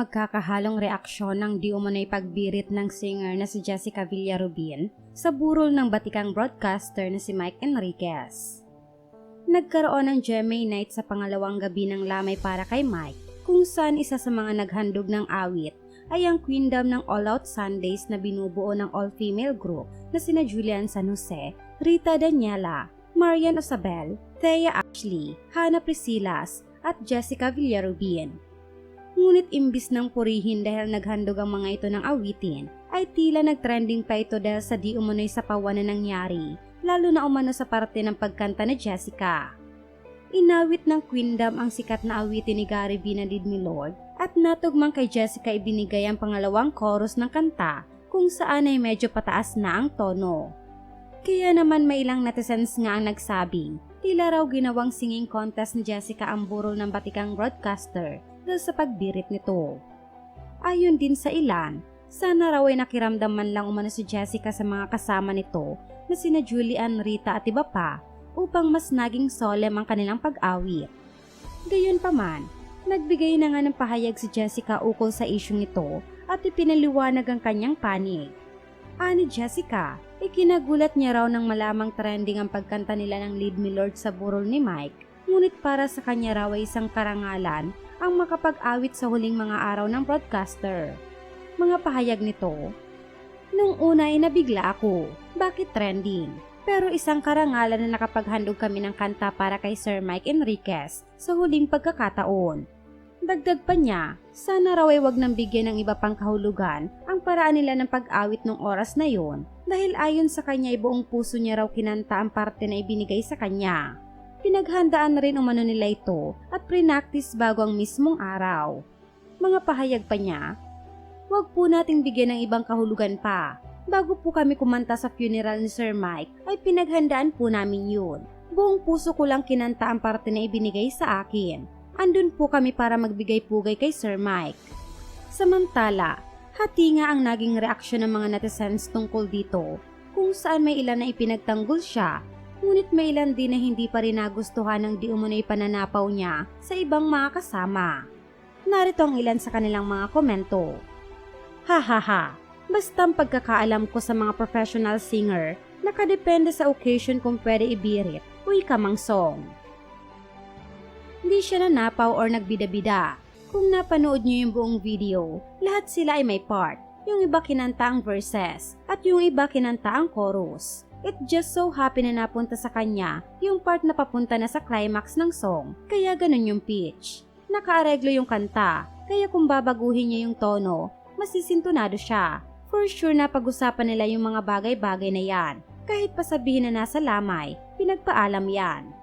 magkakahalong reaksyon ng di umano'y pagbirit ng singer na si Jessica Villarubin sa burol ng batikang broadcaster na si Mike Enriquez. Nagkaroon ng GMA night sa pangalawang gabi ng lamay para kay Mike kung saan isa sa mga naghandog ng awit ay ang queendom ng All Out Sundays na binubuo ng all-female group na sina Julian San Jose, Rita Daniela, Marian Osabel, Thea Ashley, Hannah Priscilas, at Jessica Villarubin. Ngunit imbis ng purihin dahil naghandog ang mga ito ng awitin, ay tila nagtrending pa ito dahil sa di umano'y sapawan na nangyari, lalo na umano sa parte ng pagkanta ni Jessica. Inawit ng Queendom ang sikat na awitin ni Gary V na Did Me Lord at natugmang kay Jessica ibinigay ang pangalawang chorus ng kanta kung saan ay medyo pataas na ang tono. Kaya naman may ilang netizens nga ang nagsabing, tila raw ginawang singing contest ni Jessica ang burol ng batikang broadcaster sa pagbirit nito. Ayon din sa ilan, sana raw ay nakiramdam man lang umano si Jessica sa mga kasama nito na sina Julian, Rita at iba pa upang mas naging solemn ang kanilang pag-awit. Gayunpaman, nagbigay na nga ng pahayag si Jessica ukol sa isyong ito at ipinaliwanag ang kanyang panig. Ani Jessica, ikinagulat niya raw nang malamang trending ang pagkanta nila ng Lead Me Lord sa burol ni Mike, ngunit para sa kanya raw ay isang karangalan ang makapag-awit sa huling mga araw ng broadcaster. Mga pahayag nito, Nung una ay nabigla ako, bakit trending? Pero isang karangalan na nakapaghandog kami ng kanta para kay Sir Mike Enriquez sa huling pagkakataon. Dagdag pa niya, sana raw ay wag nang bigyan ng iba pang kahulugan ang paraan nila ng pag-awit ng oras na yon dahil ayon sa kanya ay buong puso niya raw kinanta ang parte na ibinigay sa kanya. Pinaghandaan na rin umano nila ito at prinaktis bago ang mismong araw. Mga pahayag pa niya, Huwag po nating bigyan ng ibang kahulugan pa. Bago po kami kumanta sa funeral ni Sir Mike, ay pinaghandaan po namin yun. Buong puso ko lang kinanta ang parte na ibinigay sa akin. Andun po kami para magbigay pugay kay Sir Mike. Samantala, hati nga ang naging reaksyon ng mga netizens tungkol dito, kung saan may ilan na ipinagtanggol siya, ngunit may ilan din na hindi pa rin nagustuhan ng di umunoy pananapaw niya sa ibang mga kasama. Narito ang ilan sa kanilang mga komento. Ha ha ha, basta ang pagkakaalam ko sa mga professional singer, nakadepende sa occasion kung pwede ibirit o ikamang song. Hindi siya nanapaw or nagbida-bida. Kung napanood niyo yung buong video, lahat sila ay may part. Yung iba kinanta ang verses at yung iba kinanta ang chorus. It just so happen na napunta sa kanya yung part na papunta na sa climax ng song, kaya ganun yung pitch. Nakaareglo yung kanta, kaya kung babaguhin niya yung tono, masisintunado siya. For sure na pag-usapan nila yung mga bagay-bagay na yan. Kahit pa sabihin na nasa lamay, pinagpaalam yan.